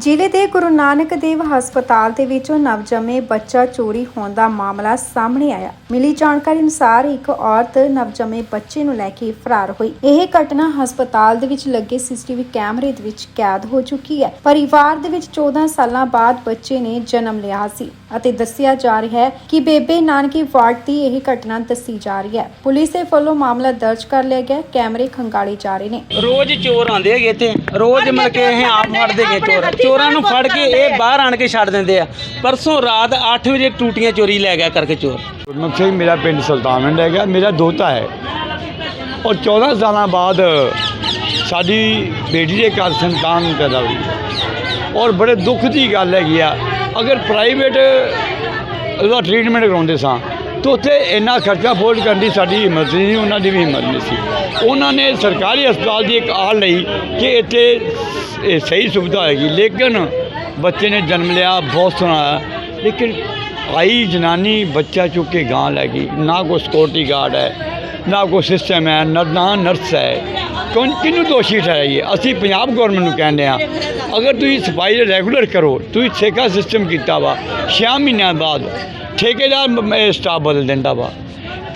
ਜ਼ਿਲ੍ਹੇ ਦੇ ਗੁਰੂ ਨਾਨਕ ਦੇਵ ਹਸਪਤਾਲ ਦੇ ਵਿੱਚੋਂ ਨਵਜੰਮੇ ਬੱਚਾ ਚੋਰੀ ਹੋਣ ਦਾ ਮਾਮਲਾ ਸਾਹਮਣੇ ਆਇਆ। ਮਿਲੀ ਜਾਣਕਾਰੀ ਅਨੁਸਾਰ ਇੱਕ ਔਰਤ ਨਵਜੰਮੇ ਬੱਚੇ ਨੂੰ ਲੈ ਕੇ ਫਰਾਰ ਹੋਈ। ਇਹ ਘਟਨਾ ਹਸਪਤਾਲ ਦੇ ਵਿੱਚ ਲੱਗੇ ਸੀਸੀਟੀਵੀ ਕੈਮਰੇ ਦੇ ਵਿੱਚ ਕੈਦ ਹੋ ਚੁੱਕੀ ਹੈ। ਪਰਿਵਾਰ ਦੇ ਵਿੱਚ 14 ਸਾਲਾਂ ਬਾਅਦ ਬੱਚੇ ਨੇ ਜਨਮ ਲਿਆ ਸੀ ਅਤੇ ਦੱਸਿਆ ਜਾ ਰਿਹਾ ਹੈ ਕਿ ਬੇਬੇ ਨਾਨਕੀ ਵਾਰਡ ਦੀ ਇਹ ਘਟਨਾ ਦੱਸੀ ਜਾ ਰਹੀ ਹੈ। ਪੁਲਿਸ ਦੇ ਵੱਲੋਂ ਮਾਮਲਾ ਦਰਜ ਕਰ ਲਿਆ ਗਿਆ। ਕੈਮਰੇ ਖੰਗਾਲੇ ਜਾ ਰਹੇ ਨੇ। ਰੋਜ਼ ਚੋਰ ਆਉਂਦੇ ਹੈਗੇ ਇੱਥੇ। ਰੋਜ਼ ਮਿਲ ਕੇ ਇਹ ਆਪ ਫੜਦੇ ਗਏ ਚੋਰ। ਚੋਰਾਂ ਨੂੰ ਫੜ ਕੇ ਇਹ ਬਾਹਰ ਆਣ ਕੇ ਛੱਡ ਦਿੰਦੇ ਆ। ਪਰਸੋਂ ਰਾਤ 8 ਵਜੇ ਟੂਟੀਆਂ ਚੋਰੀ ਲੈ ਗਿਆ ਕਰਕੇ ਚੋਰ। ਗੁਰਮੁਖ ਸਿੰਘ ਮੇਰਾ ਪਿੰਡ ਸੁਲਤਾਨਵਿੰਡ ਹੈਗਾ ਮੇਰਾ ਦੋਤਾ ਹੈ। ਔਰ 14 ਸਾਲਾਂ ਬਾਅਦ ਸਾਡੀ ਬੇਟੀ ਦੇ ਘਰ ਸੰਤਾਨ ਪੈਦਾ ਹੋਈ। ਔਰ ਬੜੇ ਦੁੱਖ ਦੀ ਗੱਲ ਹੈਗੀ ਆ ਅਗਰ ਪ੍ਰਾਈਵੇਟ ਉਹਦਾ ਟ੍ਰੀਟਮੈਂਟ ਕਰਾਉਂਦੇ ਸਾਂ ਤਾਂ ਉੱਥੇ ਇੰਨਾ ਖਰਚਾ ਫੋਲਡ ਕਰਨ ਦੀ ਸਾਡੀ ਹਿੰਮਤ ਨਹੀਂ, ਉਹਨਾਂ ਦੀ ਵੀ ਹਿੰਮਤ ਨਹੀਂ ਸੀ। ਉਹਨਾਂ ਨੇ ਸਰਕਾਰੀ ਹਸਪਤਾਲ ਦੀ ਇੱਕ ਆਲ ਲਈ ਕਿ ਇੱਥੇ ਸਹੀ ਸੁਵਿਧਾ ਹੈਗੀ। ਲੇਕਿਨ ਬੱਚੇ ਨੇ ਜਨਮ ਲਿਆ, ਬਹੁਤ ਸੋਹਣਾ ਲੇਕਿਨ ਆਈ ਜਨਾਨੀ ਬੱਚਾ ਚੁੱਕ ਕੇ ਗਾਂ ਲੈ ਗਈ। ਨਾ ਕੋਈ ਸਿਕਿਉਰਿਟੀ ਗਾਰਡ ਹੈ, ਨਾ ਕੋਈ ਸਿਸਟਮ ਹੈ, ਨਾ ਨਾ ਨਰਸ ਹੈ। ਕੰਟੀਨਿਊ ਦੋਸ਼ੀ ਠਹਿਰਾਈਏ ਅਸੀਂ ਪੰਜਾਬ ਗਵਰਨਮੈਂਟ ਨੂੰ ਕਹਿੰਦੇ ਆ ਅਗਰ ਤੁਸੀਂ ਸਫ਼ਾਈ ਰੈਗੂਲਰ ਕਰੋ, ਤੁਸੀਂ ਠੇਕਾ ਸਿਸਟਮ ਕੀਤਾ ਵਾ 6 ਮਹੀਨਿਆਂ ਬਾਅਦ ਠੇਕੇਦਾਰ ਸਟਾਫ ਬਦਲ ਦਿੰਦਾ ਵਾ।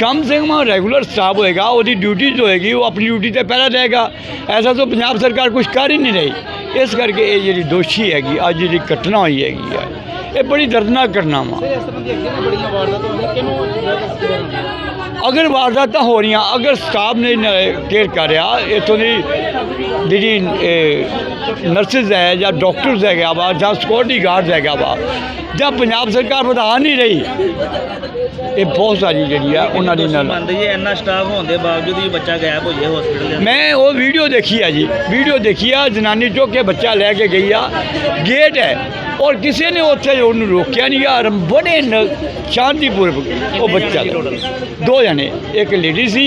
ਕਮ ਸੇ ਕਮ ਰੈਗੂਲਰ ਸਟਾਫ ਹੋਏਗਾ, ਉਹਦੀ ਡਿਊਟੀ ਜੋ ਹੋਏਗੀ, ਉਹ ਆਪਣੀ ਡਿਊਟੀ ਤੇ ਪਹਿਰਾ ਰਹੇਗਾ। ਐਸਾ ਤਾਂ ਪੰਜਾਬ ਸਰਕਾਰ ਕੁਝ ਕਰ ਹੀ ਨਹੀਂ ਰਹੀ। ਇਸ ਕਰਕੇ ਇਹ ਜਿਹੜੀ ਦੋਸ਼ੀ ਹੈਗੀ, ਅੱਜ ਜਿਹੜੀ ਘਟਨਾ ਹੋਈ ਹੈਗੀ ਆ ਇਹ ਬੜੀ ਦਰਦਨਾਕ ਘਟਨਾ ਵਾ। ਅਗਰ ਵਾਰਦਾਤਾਂ ਹੋ ਰਹੀਆਂ ਅਗਰ ਸਟਾਫ ਨੇ ਕੇਅਰ ਕਰਿਆ ਇਥੋਂ ਦੀ ਜਿਹੜੀ ਨਰਸਿਸ ਹੈ ਜਾਂ ਡਾਕਟਰਸ ਹੈਗਾ ਵਾ ਜਾਂ ਸਿਕਿਉਰਿਟੀ ਗਾਰਡਸ ਹੈਗਾ ਵਾ ਜਾਂ ਪੰਜਾਬ ਸਰਕਾਰ ਵਧਾ ਨਹੀਂ ਰਹੀ ਇਹ ਬਹੁਤ ਸਾਰੀ ਜਿਹੜੀ ਆ ਉਹਨਾਂ ਦੀ ਨਾਲ ਮੰਨਦੇ ਜੀ ਇੰਨਾ ਸਟਾਫ ਹੋਣ ਦੇ ਬਾਵਜੂਦ ਵੀ ਬੱਚਾ ਗਾਇਬ ਹੋ ਜਾਏ ਹਸਪੀਟਲ ਦੇ ਮੈਂ ਉਹ ਵੀਡੀਓ ਦੇਖੀ ਆ ਜੀ। ਵੀਡੀਓ ਦੇਖੀ ਆ ਜਨਾਨੀ ਚੁੱਕ ਕੇ ਬੱਚਾ ਲੈ ਕੇ ਗਈ ਆ। ਗੇਟ ਹੈ। ਔਰ ਕਿਸੇ ਨੇ ਉੱਥੇ ਉਹਨੂੰ ਰੋਕਿਆ ਨਹੀਂ। ਆ ਬੜੇ ਸ਼ਾਂਤੀਪੂਰਵਕ ਉਹ ਬੱਚਾ ਦੋ ਜਣੇ। ਇੱਕ ਲੇਡੀ ਸੀ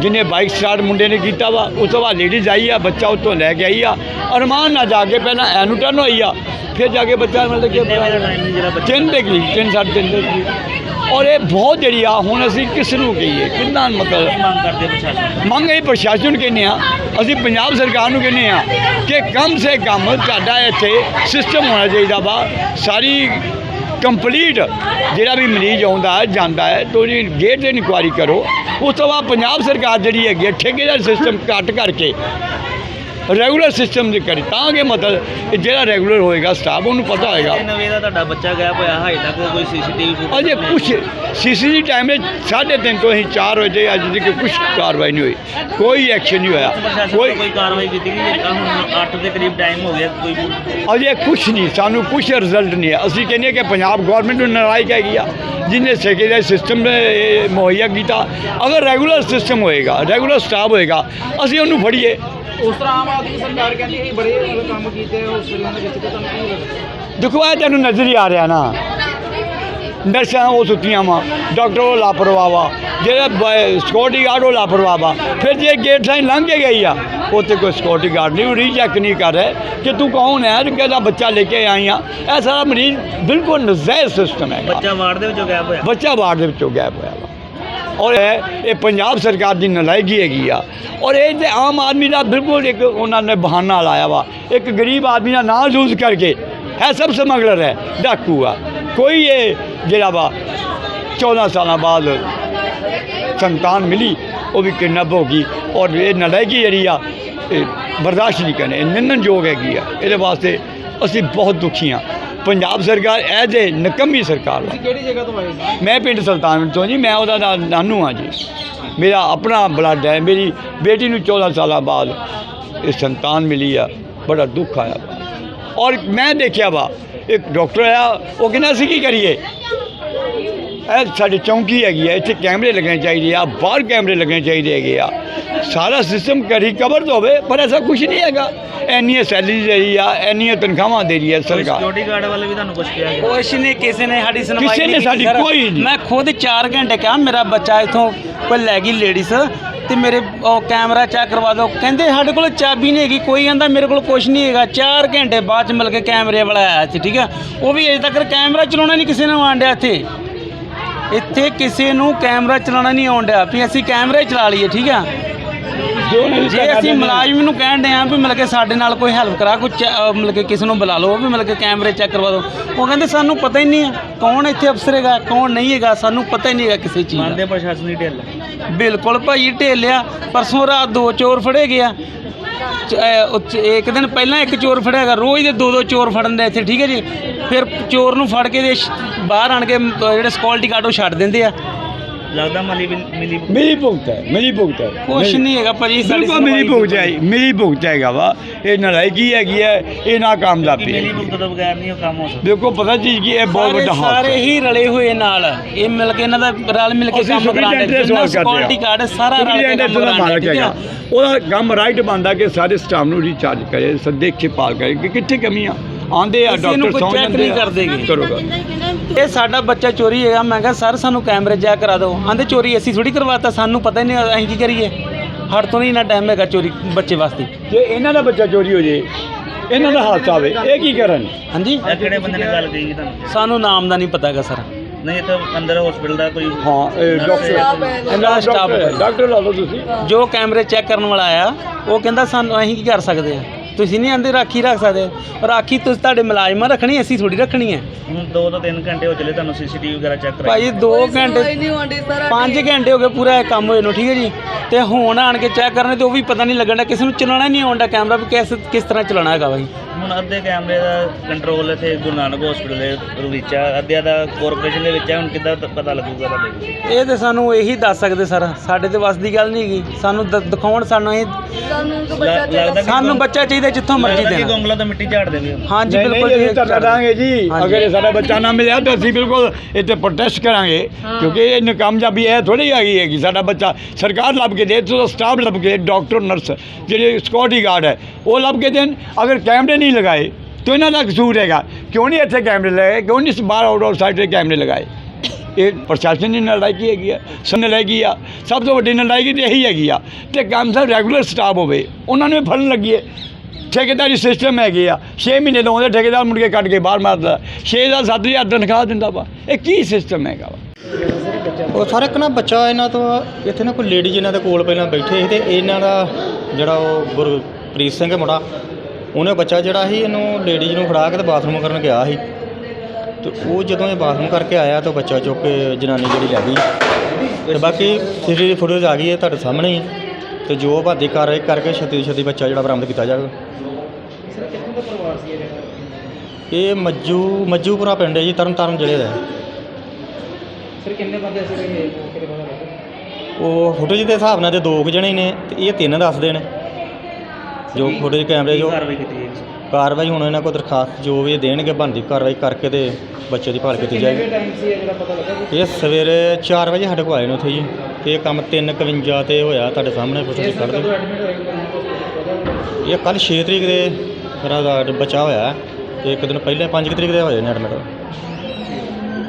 ਜਿਹਨੇ ਬਾਈਕ ਸਟਾਰਟ ਮੁੰਡੇ ਨੇ ਕੀਤਾ ਵਾ। ਉਸ ਤੋਂ ਬਾਅਦ ਲੇਡੀਜ਼ ਆਈ ਆ ਬੱਚਾ ਉੱਥੋਂ ਲੈ ਕੇ ਆਈ ਆ। ਅਰਮਾਨ ਨਾਲ ਜਾ ਕੇ ਪਹਿਲਾਂ ਐਨੂੰ ਟਰਨ ਹੋਈ ਆ ਫਿਰ ਜਾ ਕੇ ਬੱਚਾ ਮਤਲਬ ਕਿ ਤਿੰਨ ਦੇ ਕਰੀਬ ਤਿੰਨ ਸਾਢੇ ਤਿੰਨ ਦੇ ਕਰੀਬ। ਔਰ ਇਹ ਬਹੁਤ ਜਿਹੜੀ ਆ, ਹੁਣ ਅਸੀਂ ਕਿਸ ਨੂੰ ਕਹੀਏ? ਕਿੰਨਾ ਮਤਲਬ? ਮੰਗ ਕਰਦੇ ਪ੍ਰਸ਼ਾਸਨ ਇਹ ਪ੍ਰਸ਼ਾਸਨ ਨੂੰ ਕਹਿੰਦੇ ਆ ਅਸੀਂ ਪੰਜਾਬ ਸਰਕਾਰ ਨੂੰ ਕਹਿੰਦੇ ਆ ਕਿ ਕਮ ਸੇ ਕਮ ਤੁਹਾਡਾ ਇੱਥੇ ਸਿਸਟਮ ਹੋਣਾ ਚਾਹੀਦਾ ਵਾ। ਸਾਰੀ ਕੰਪਲੀਟ ਜਿਹੜਾ ਵੀ ਮਰੀਜ਼ ਆਉਂਦਾ ਹੈ ਜਾਂਦਾ ਹੈ ਤੁਸੀਂ ਗੇਟ ਤੇ ਇਨਕੁਆਰੀ ਕਰੋ। ਉਸ ਤੋਂ ਬਾਅਦ ਪੰਜਾਬ ਸਰਕਾਰ ਜਿਹੜੀ ਹੈਗੀ ਹੈ, ਠੇਕੇਦਾਰ ਸਿਸਟਮ ਕੱਟ ਕਰਕੇ ਰੈਗੂਲਰ ਸਿਸਟਮ ਦੇ ਕਰੀ ਤਾਂ ਕਿ ਮਤਲਬ ਜਿਹੜਾ ਰੈਗੂਲਰ ਹੋਏਗਾ ਸਟਾਫ ਉਹਨੂੰ ਪਤਾ ਹੋਏਗਾ। ਕਿੰਨੇ ਵਜੇ ਦਾ ਤੁਹਾਡਾ ਬੱਚਾ ਗਾਇਬ ਹੋਇਆ? ਹਾਈ ਤੱਕ ਕੋਈ ਸੀਸੀਟੀਵੀ ਅਜੇ ਕੁਛ ਸੀਸੀਟੀਵੀ ਟਾਈਮ ਵਿੱਚ ਸਾਢੇ ਤਿੰਨ ਤੋਂ ਅਸੀਂ 4 ਵਜੇ ਅੱਜ ਦੀ ਕੁਝ ਕਾਰਵਾਈ ਨਹੀਂ ਹੋਈ। ਕੋਈ ਐਕਸ਼ਨ ਨਹੀਂ ਹੋਇਆ। ਕੋਈ ਕੋਈ ਕਾਰਵਾਈ ਕੀਤੀ ਆਹ ਹੁਣ 8 ਦੇ ਕਰੀਬ ਟਾਈਮ ਹੋ ਗਿਆ ਕੋਈ ਅਜੇ ਕੁਛ ਨਹੀਂ ਸਾਨੂੰ ਕੁਛ ਰਿਜ਼ਲਟ ਨਹੀਂ ਹੈ। ਅਸੀਂ ਕਹਿੰਦੇ ਕਿ ਪੰਜਾਬ ਗਵਰਨਮੈਂਟ ਨੂੰ ਨਾਰਾਜ਼ ਹੈਗੀ ਆ ਜਿਹਨੇ ਸੈਕਟਰੀ ਸਿਸਟਮ ਮੁਹੱਈਆ ਕੀਤਾ। ਅਗਰ ਰੈਗੂਲਰ ਸਿਸਟਮ ਹੋਏਗਾ ਰੈਗੂਲਰ ਸਟਾਫ ਹੋਏਗਾ ਅਸੀਂ ਉਹਨੂੰ ਫੜੀਏ। ਉਸ ਤਰ੍ਹਾਂ ਆਮ ਆਦਮੀ ਸਰਕਾਰ ਕਹਿੰਦੀ ਹੈ ਬੜੇ ਮਤਲਬ ਕੰਮ ਕੀਤੇ ਹਸਪਤਾਲਾਂ ਦੇ ਵਿੱਚ ਤੇ ਤੁਹਾਨੂੰ ਕੀ ਲੱਗਦਾ? ਦੇਖੋ ਇਹ ਤੈਨੂੰ ਨਜ਼ਰ ਹੀ ਆ ਰਿਹਾ ਨਾ। ਨਰਸਾਂ ਉਹ ਸੁੱਤੀਆਂ ਵਾ। ਡਾਕਟਰ ਉਹ ਲਾਪਰਵਾਹ ਵਾ। ਜਿਹੜਾ ਸਿਕਿਉਰਿਟੀ ਗਾਰਡ ਉਹ ਲਾਪਰਵਾਹ ਵਾ। ਫਿਰ ਜੇ ਗੇਟ ਸਾਈਂ ਲੰਘ ਕੇ ਗਈ ਆ ਉੱਥੇ ਕੋਈ ਸਿਕਿਉਰਿਟੀ ਗਾਰਡ ਨਹੀਂ ਉਹ ਰੀਚੈਕ ਨਹੀਂ ਕਰ ਰਿਹਾ। ਕਿ ਤੂੰ ਕੌਣ ਹੈ? ਤੇ ਕਿਹਦਾ ਬੱਚਾ ਲੈ ਕੇ ਆਈ ਆ? ਇਹ ਸਾਰਾ ਮਰੀਜ਼ ਬਿਲਕੁਲ ਨਜ਼ਾਇਜ਼ ਸਿਸਟਮ ਹੈਗਾ। ਬੱਚਾ ਵਾਰਡ ਦੇ ਵਿੱਚੋਂ ਗਾਇਬ ਹੋਇਆ। ਬੱਚਾ ਬਾਹਰ ਦੇ ਵਿੱਚੋਂ ਗਾਇਬ ਹੋਇਆ ਵਾ। ਔਰ ਇਹ ਇਹ ਪੰਜਾਬ ਸਰਕਾਰ ਦੀ ਨਲਾਇਕੀ ਹੈਗੀ ਆ। ਔਰ ਇਹ ਤੇ ਆਮ ਆਦਮੀ ਦਾ ਬਿਲਕੁਲ ਇੱਕ ਉਹਨਾਂ ਨੇ ਬਹਾਨਾ ਲਾਇਆ ਵਾ। ਇੱਕ ਗਰੀਬ ਆਦਮੀ ਦਾ ਨਾਂ ਯੂਜ਼ ਕਰਕੇ ਇਹ ਸਭ ਸਮਗਲਰ ਹੈ, ਡਾਕੂ ਆ। ਕੋਈ ਇਹ ਜਿਹੜਾ ਵਾ 14 ਸਾਲਾਂ ਬਾਅਦ ਸੰਤਾਨ ਮਿਲੀ, ਉਹ ਵੀ ਕਿਡਨੈਪ ਹੋ ਗਈ ਔਰ ਇਹ ਨਲਾਇਕੀ ਜਿਹੜੀ ਆ, ਇਹ ਬਰਦਾਸ਼ਤ ਨਹੀਂ ਕਰਨੇ, ਇਹ ਨਿੰਦਣਯੋਗ ਹੈਗੀ ਆ। ਇਹਦੇ ਵਾਸਤੇ ਅਸੀਂ ਬਹੁਤ ਦੁਖੀ ਆ। ਪੰਜਾਬ ਸਰਕਾਰ ਐਜ ਏ ਨਕੰਮੀ ਸਰਕਾਰ ਵਾ ਕਿਹੜੀ ਜਗ੍ਹਾ ਤੋਂ ਆਏ ਸੀ ਮੈਂ ਪਿੰਡ ਸੁਲਤਾਨਪੁਰ ਤੋਂ ਜੀ ਮੈਂ ਉਹਦਾ ਨਾਂ ਨਾਨੂ ਆ ਜੀ। ਮੇਰਾ ਆਪਣਾ ਬਲੱਡ ਹੈ ਮੇਰੀ ਬੇਟੀ ਨੂੰ 14 ਸਾਲਾਂ ਬਾਅਦ ਇਹ ਸੰਤਾਨ ਮਿਲੀ ਆ ਬੜਾ ਦੁੱਖ ਆਇਆ। ਵਾ। ਔਰ ਮੈਂ ਦੇਖਿਆ ਵਾ ਇੱਕ ਡਾਕਟਰ ਆ ਉਹ ਕਹਿੰਦਾ ਸੀ ਕੀ ਕਰੀਏ? ਇਹ ਸਾਡੀ ਚੌਂਕੀ ਹੈਗੀ ਆ ਇੱਥੇ ਕੈਮਰੇ ਲੱਗਣੇ ਚਾਹੀਦੇ ਆ ਬਾਹਰ ਕੈਮਰੇ ਲੱਗਣੇ ਚਾਹੀਦੇ ਹੈਗੇ ਆ। ਸਾਰਾ ਸਿਸਟਮ ਕਰੀ ਕਵਰ ਹੋਵੇ ਪਰ ਐਸਾ ਕੁਝ ਨਹੀਂ ਹੈਗਾ। ਇੰਨੀਆਂ ਸੈਲਰੀ ਦੇ ਰਹੀ ਆ ਇੰਨੀਆਂ ਤਨਖਾਹਾਂ ਦੇ ਰਹੀ ਹੈ ਸਰਕਾਰ। ਸਿਕਿਉਰਿਟੀ ਗਾਰਡ ਵਾਲੇ ਵੀ ਤੁਹਾਨੂੰ ਕੁਝ ਕਿਹਾ ਗਿਆ? ਕੁਛ ਨਹੀਂ ਕਿਸੇ ਨੇ ਸਾਡੀ ਸੁਣਵਾਈ ਕਿਸੇ ਨੇ ਨਹੀਂ ਕੀਤੀ ਸਾਡੀ ਸਰ। ਕੋਈ ਨਹੀਂ। ਮੈਂ ਖੁਦ 4 ਘੰਟੇ ਕਿਹਾ ਮੇਰਾ ਬੱਚਾ ਇਥੋਂ ਕੋਈ ਲੈ ਗਈ ਲੇਡੀਜ਼ ਤੇ ਮੇਰੇ ਉਹ ਕੈਮਰਾ ਚੈੱਕ ਕਰਵਾ ਦਿਓ। ਕਹਿੰਦੇ ਸਾਡੇ ਕੋਲ ਚਾਬੀ ਨਹੀਂ ਹੈਗੀ ਕੋਈ ਕਹਿੰਦਾ ਮੇਰੇ ਕੋਲ ਕੁਝ ਨਹੀਂ ਹੈਗਾ। 4 ਘੰਟੇ ਬਾਅਦ ਚ ਮਿਲ ਕੇ ਕੈਮਰੇ ਵਾਲਾ ਆਇਆ ਸੀ ਠੀਕ ਆ? ਉਹ ਵੀ ਅਜੇ ਤੱਕ ਕੈਮਰਾ ਚਲਾਉਣਾ ਨਹੀਂ ਕਿਸੇ ਨੂੰ ਆਂਡਿਆ ਇੱਥੇ। ਇੱਥੇ ਕਿਸੇ ਨੂੰ ਕੈਮਰਾ ਚਲਾਉਣਾ ਨਹੀਂ ਆਉਂਦਿਆ ਵੀ ਅਸੀਂ ਕੈਮਰਾ ਹੀ ਚਲਾ ਲਈਏ ਠੀਕ ਆ? ਜੋ ਅਸੀਂ ਮੁਲਾਜ਼ਮ ਨੂੰ ਕਹਿਣ ਦੇ ਆ ਵੀ ਮਤਲਬ ਕਿ ਸਾਡੇ ਨਾਲ ਕੋਈ ਹੈਲਪ ਕਰਾ ਕੋਈ ਚੈ- ਅਹ ਮਤਲਬ ਕਿ ਕਿਸੇ ਨੂੰ ਬੁਲਾ ਲਓ ਵੀ ਮਤਲਬ ਕਿ ਕੈਮਰੇ ਚੈੱਕ ਕਰਵਾ ਦਿਓ। ਉਹ ਕਹਿੰਦੇ ਸਾਨੂੰ ਪਤਾ ਹੀ ਨਹੀਂ ਆ ਕੌਣ ਇੱਥੇ ਅਫਸਰ ਹੈਗਾ ਕੌਣ ਨਹੀਂ ਹੈਗਾ ਸਾਨੂੰ ਪਤਾ ਹੀ ਨਹੀਂ ਹੈਗਾ ਕਿਸੇ ਚੀਜ਼ ਦਾ। ਮੰਨਦੇ ਪ੍ਰਸ਼ਾਸਨ ਦੀ ਢਿੱਲ। ਬਿਲਕੁਲ ਭਾਈ ਢੇਲਿਆ ਪਰਸੋਂ ਰਾਤ ਦੋ ਚੋਰ ਫੜੇ ਗਿਆ ਉਹ ਚ- ਇੱਕ ਦਿਨ ਪਹਿਲਾਂ ਇੱਕ ਚੋਰ ਫੜਿਆ ਹੈਗਾ ਰੋਜ਼ ਦੇ ਦੋ ਦੋ ਚੋਰ ਫੜਨ ਦੇ ਇੱਥੇ ਠੀਕ ਹੈ ਜੀ? ਫਿਰ ਚੋਰ ਨੂੰ ਫੜ ਕੇ ਦੇ ਬਾਹਰ ਆਣ ਕੇ ਜਿਹੜੇ ਸਕਿਉਰਟੀ ਗਾਰਡ ਉਹ ਛੱਡ ਦਿੰਦੇ ਆ। ਲੱਗਦਾ ਮਲੀ ਮਿਲੀ ਮੇਰੀ ਭੁਗਤ ਹੈ ਮੇਰੀ ਭੁਗਤ ਹੈ। ਕੁਛ ਨਹੀਂ ਹੈਗਾ ਭਾਜੀ ਸਾਡੀ ਬਿਲਕੁਲ ਮੇਰੀ ਭੁਗਤ ਹੈ ਮੇਰੀ ਭੁਗਤ ਹੈਗਾ ਵਾ। ਇਹ ਨਲਾਇਕੀ ਹੈਗੀ ਹੈ ਇਹ ਨਾ ਕਾਮਯਾਬੀ ਹੈ ਭੁਗਤ ਤੋਂ ਬਗੈਰ ਨਹੀਂ ਉਹ ਕੰਮ ਹੋ ਸਕਦਾ। ਦੇਖੋ ਪਤਾ ਚੀਜ਼ ਕੀ ਇਹ ਬਹੁਤ ਵੱਡਾ ਹਾਦਸਾ ਸਾਰੇ ਹੈ। ਹੀ ਰਲੇ ਹੋਏ ਨਾਲ। ਇਹ ਮਿਲ ਕੇ ਇਹਨਾਂ ਦਾ ਰਲ ਮਿਲ ਕੇ ਅਸੀਂ ਕੰਮ ਕਰਾਉਂਦੇ ਸੁਪਰੀਡੈਂਟ ਜਿੰਨਾ ਸਵਾਲ ਕਰਦੇ ਸਕਿਉਰਟੀ ਗਾਰਡ ਸਾਰਾ ਰਲ ਕੇ ਦਾ ਮਾਲਕ ਹੈਗਾ। ਉਹਦਾ ਕੰਮ ਰਾਈਟ ਬਣਦਾ ਕਿ ਸਾਰੇ ਸਟਾਫ ਨੂੰ ਰੀਚਾਰਜ ਕਰੇ ਸ ਦੇਖੇ ਪਾਲ ਕਰੇ ਕਿ ਕਿੱਥੇ ਕਮੀਆਂ ਆਂਦੇ ਆ ਕਿਸੇ ਨੂੰ ਡਾਕਟਰ ਕੋਈ ਸੌਂ check ਜਾਂਦੇ ਨਹੀਂ ਆ। ਕਰਦੇ ਗੇ। ਕਰੋਗਾ ਇਹ ਸਾਡਾ ਬੱਚਾ ਚੋਰੀ ਹੈਗਾ ਮੈਂ ਕਿਹਾ ਸਰ ਸਾਨੂੰ ਕੈਮਰੇ ਚੈੱਕ ਕਰਾ ਦਿਓ। ਆਂਦੇ ਚੋਰੀ ਅਸੀਂ ਥੋੜੀ ਕਰਵਾਤਾ ਸਾਨੂੰ ਪਤਾ ਹੀ ਨਹੀਂ ਅਸੀਂ ਕੀ ਕਰੀਏ? ਹੜ ਤੋਂ ਨਹੀਂ ਨਾ ਟਾਈਮ ਹੈਗਾ ਚੋਰੀ ਬੱਚੇ ਵਾਸਤੇ। ਜੇ ਇਹਨਾਂ ਦਾ ਬੱਚਾ ਚੋਰੀ ਹੋ ਜੇ ਇਹਨਾਂ ਦਾ ਹਾਦਸਾ ਹੋਵੇ ਇਹ ਕੀ ਕਰਨ? ਹਾਂਜੀ? ਇਹ ਕਿਹੜੇ ਬੰਦੇ ਨੇ ਗੱਲ ਕਹੀ ਤੁਹਾਨੂੰ? ਸਾਨੂੰ ਨਾਮ ਦਾ ਨਹੀਂ ਪਤਾ ਹੈਗਾ ਸਰ। ਨਹੀਂ ਇਹ ਤਾਂ ਅੰਦਰ ਹਸਪੀਟਲ ਦਾ ਕੋਈ ਹਾਂ ਇਹ ਡਾਕਟਰ ਇਹਨਾਂ ਦਾ ਸਟਾਫ ਡਾਕਟਰ ਡਾਕਟਰ ਲਾ ਲਓ ਤੁਸੀਂ। ਜੋ ਕੈਮਰੇ ਚੈੱਕ ਕਰਨ ਵਾਲਾ ਆ ਉਹ ਕਹਿੰਦਾ ਸਾਨੂੰ ਅਸੀਂ ਕੀ ਕਰ ਸਕਦੇ ਆ? ਤੁਸੀਂ ਨਹੀਂ ਆਂਦੇ ਰਾਖੀ ਰੱਖ ਸਕਦੇ। ਰਾਖੀ ਤੁਸੀਂ ਤੁਹਾਡੇ ਮੁਲਾਜ਼ਮਾਂ ਰੱਖਣੀ ਅਸੀਂ ਥੋੜੀ ਰੱਖਣੀ ਹੈ। ਹੁਣ 2 ਤੋਂ 3 ਘੰਟੇ ਹੋ ਚਲੇ ਤੁਹਾਨੂੰ ਸੀਸੀਟੀਵੀ ਵਗੈਰਾ ਚੈੱਕ ਕਰਾਈ। ਭਾਈ 2 ਘੰਟੇ 5 ਘੰਟੇ ਹੋ ਗਏ ਪੂਰਾ ਇਹ ਕੰਮ ਹੋਏ ਨੂੰ ਠੀਕ ਹੈ ਜੀ? ਤੇ ਹੁਣ ਆਣ ਕੇ ਚੈੱਕ ਕਰਨੇ ਤੇ ਉਹ ਵੀ ਪਤਾ ਨਹੀਂ ਲੱਗਣ ਕਿਸੇ ਨੂੰ ਚਲਾਉਣਾ ਨਹੀਂ ਆਉਂਦਾ ਕੈਮਰਾ ਵੀ ਕਿਸ ਕਿਸ ਤਰ੍ਹਾਂ ਚਲਾਉਣਾ ਹੈਗਾ ਭਾਈ ਹੁਣ ਅੱਧੇ ਕੈਮਰੇ ਦਾ ਕੰਟਰੋਲ ਇੱਥੇ ਗੁਰੂ ਨਾਨਕ ਹਸਪੀਟਲ ਦੇ ਵਿੱਚ ਆ ਅੱਧਿਆਂ ਦਾ ਕਾਰਪੋਰੇਸ਼ਨ ਦੇ ਵਿੱਚ ਆ ਹੁਣ ਕਿੱਦਾਂ ਤ- ਪਤਾ ਲੱਗੂਗਾ ਤੁਹਾਡੇ ਇਹ ਤੇ ਸਾਨੂੰ ਇਹੀ ਦੱਸ ਸਕਦੇ ਸਰ ਸਾਡੇ ਤੇ ਵੱਸ ਦੀ ਗੱਲ ਨਹੀਂ ਹੈਗੀ। ਸਾਨੂੰ ਦ- ਦਿਖਾਉਣ ਸਾਨੂੰ ਇਹ ਲੱਗਦਾ ਕਿ ਸਾਨੂੰ ਬੱਚਾ ਚਾਹੀਦਾ ਜਿੱਥੋਂ ਮਰਜ਼ੀ ਲੱਗਦਾ ਕਿ ਦੇਣਾ। ਗੋਂਗਲਾ ਤੋਂ ਮਿੱਟੀ ਝਾੜ ਦੇਵੇ ਹਾਂਜੀ ਨਹੀਂ ਬਿਲਕੁਲ ਨਹੀਂ ਜੀ ਅਸੀਂ ਜੀ। ਹਾਂਜੀ। ਅਗਰ ਇਹ ਸਾਡਾ ਬੱਚਾ ਨਾ ਮਿਲਿਆ ਤਾਂ ਅਸੀਂ ਬਿਲਕੁਲ ਇੱਥੇ ਪ੍ਰੋਟੈਸਟ ਕਰਾਂਗੇ। ਕਿਉਂਕਿ ਇਹ ਨਕਾਮਯਾਬੀ ਇਹ ਥੋੜੀ ਹੈਗੀ ਹੈ ਕਿ ਸਾਡਾ ਬੱਚਾ ਸਰਕਾਰ ਲੱਭ ਕੇ ਦੇ ਤੋਂ ਸਟਾਫ ਲੱਭ ਕੇ ਡਾਕਟਰ ਨਰਸ ਜਿਹੜੇ ਸਿਕਿਉਰਿਟੀ ਗਾਰਡ ਹੈ ਉਹ ਲੱਭ ਕੇ ਦੇਣ। ਅਗਰ ਕੈਮਰੇ ਨਹੀਂ ਲਗਾਏ, ਤਾਂ ਇਹਨਾਂ ਦਾ ਕਸੂਰ ਹੈਗਾ। ਕਿਉਂ ਨਹੀਂ ਇੱਥੇ ਕੈਮਰੇ ਲਗਾਏ? ਕਿਉਂ ਨਹੀਂ ਬਾਹਰ ਆਊਟ ਆਫ ਸਾਈਡ ਤੇ ਕੈਮਰੇ ਲਗਾਏ? ਇਹ ਪ੍ਰਸ਼ਾਸਨ ਦੀ ਨਲਾਇਕੀ ਹੈਗੀ ਆ, ਸਭ ਹੈਗੀ ਆ, ਸਭ ਤੋਂ ਵੱਡੀ ਨਲਾਇਕੀ ਤੇ ਇਹੀ ਹੈਗੀ ਆ। ਤੇ ਕੰਮ ਸਭ ਰੈਗੂਲਰ ਸਟਾਫ ਹੋਵੇ, ਉਹਨਾਂ ਨੂੰ ਵੀ ਫੜਨ ਲੱਗੀਏ। ਠੇਕੇਦਾਰੀ ਸਿਸਟਮ ਹੈਗੇ ਆ 6 ਮਹੀਨੇ ਲਾਉਂਦੇ ਠੇਕੇਦਾਰ ਮੁੜ ਕੇ ਕੱਢ ਕੇ ਬਾਹਰ ਮਾਰਦਾ। 6 ਦਾ 7000 ਤਨਖਾਹ ਦਿੰਦਾ ਵਾ। ਇਹ ਕੀ ਸਿਸਟਮ ਹੈਗਾ ਵਾ? ਉਹ ਸਰ, ਇੱਕ ਨਾ ਬੱਚਾ ਇਹਨਾਂ ਤੋਂ, ਇੱਥੇ ਨਾ ਕੋਈ ਲੇਡੀ ਇਹਨਾਂ ਦੇ ਕੋਲ ਪਹਿਲਾਂ ਬੈਠੇ ਸੀ ਤੇ ਇਹਨਾਂ ਦਾ ਜਿਹੜਾ ਉਹ ਗੁਰਪ੍ਰੀਤ ਸਿੰਘ ਮੁੰਡਾ ਉਹਨੇ ਬੱਚਾ ਜਿਹੜਾ ਸੀ ਇਹਨੂੰ ਲੇਡੀਜ਼ ਨੂੰ ਫੜਾ ਕੇ ਤੇ ਬਾਥਰੂਮ ਕਰਨ ਗਿਆ ਸੀ। ਤੇ ਉਹ ਜਦੋਂ ਇਹ ਬਾਥਰੂਮ ਕਰਕੇ ਆਇਆ ਤਾਂ ਬੱਚਾ ਚੁੱਕ ਕੇ ਜਨਾਨੀ ਜਿਹੜੀ ਲੈ ਗਈ। ਤੇ ਬਾਕੀ ਸੀਸੀਟੀਵੀ ਫੁਟੇਜ ਆ ਗਈ ਹੈ ਤੁਹਾਡੇ ਸਾਹਮਣੇ ਹੀ। ਹੈ। ਤੇ ਜੋ ਬਾਦੀ ਕਾਰਵਾਈ ਕਰਕੇ ਛੇਤੀ ਛੇਤੀ ਬੱਚਾ ਜਿਹੜਾ ਬਰਾਮਦ ਕੀਤਾ ਜਾਵੇਗਾ ਇਹ ਮੱਜੂ ਮੱਜੂਪੁਰਾ ਪਿੰਡ ਹੈ ਜੀ ਤਰਨ ਤਾਰਨ ਜ਼ਿਲ੍ਹੇ ਦਾ ਹੈ। ਸਰ ਕਿੰਨੇ ਬੰਦੇ ਸੀ ਮੌਕੇ ਤੇ ਪਤਾ ਲੱਗਾ ਉਹ ਫੁਟੇਜ ਦੇ ਹਿਸਾਬ ਨਾਲ ਤੇ ਦੋ ਕੁ ਜਣੇ ਹੀ ਨੇ ਤੇ ਇਹ ਤਿੰਨ ਦੱਸਦੇ ਨੇ। ਜੋ ਫੁਟੇਜ ਕੈਮਰੇ ਜੋ ਕਾਰਵਾਈ ਕੀਤੀ ਹੈ ਕਾਰਵਾਈ ਹੁਣ ਇਹਨਾਂ ਕੋਲ ਦਰਖਾਸਤ ਜੋ ਵੀ ਦੇਣਗੇ ਬਣਦੀ ਕਾਰਵਾਈ ਕਰਕੇ ਤੇ ਬੱਚੇ ਦੀ ਭਾਲ ਕੀਤੀ ਜਾਏਗੀ। ਟਾਈਮ ਸੀ ਇਹ ਜਿਹੜਾ ਪਤਾ ਲੱਗਾ ਕਿ ਇਹ ਸਵੇਰੇ 4 ਵਜੇ ਸਾਡੇ ਕੋਲ ਆਏ ਨੇ ਉੱਥੇ ਜੀ ਤੇ ਇਹ ਕੰਮ 3:51 ਤੇ ਹੋਇਆ ਤੁਹਾਡੇ ਸਾਹਮਣੇ ਫੁਟੇਜ ਇਹ ਕੱਢ ਸਰ ਦਿਓ ਕਦੋਂ ਐਡਮਿਟ ਹੋਏ ਪਤਾ ਇਹ ਕੱਲ 6 ਤਰੀਕ ਦੇ ਮੇਰਾ ਬੱਚਾ ਹੋਇਆ ਹੈ ਤੇ ਇੱਕ ਦਿਨ ਪਹਿਲੇ 5 ਤਰੀਕ ਦੇ ਹੋਏ ਨੇ ਐਡਮਿਟ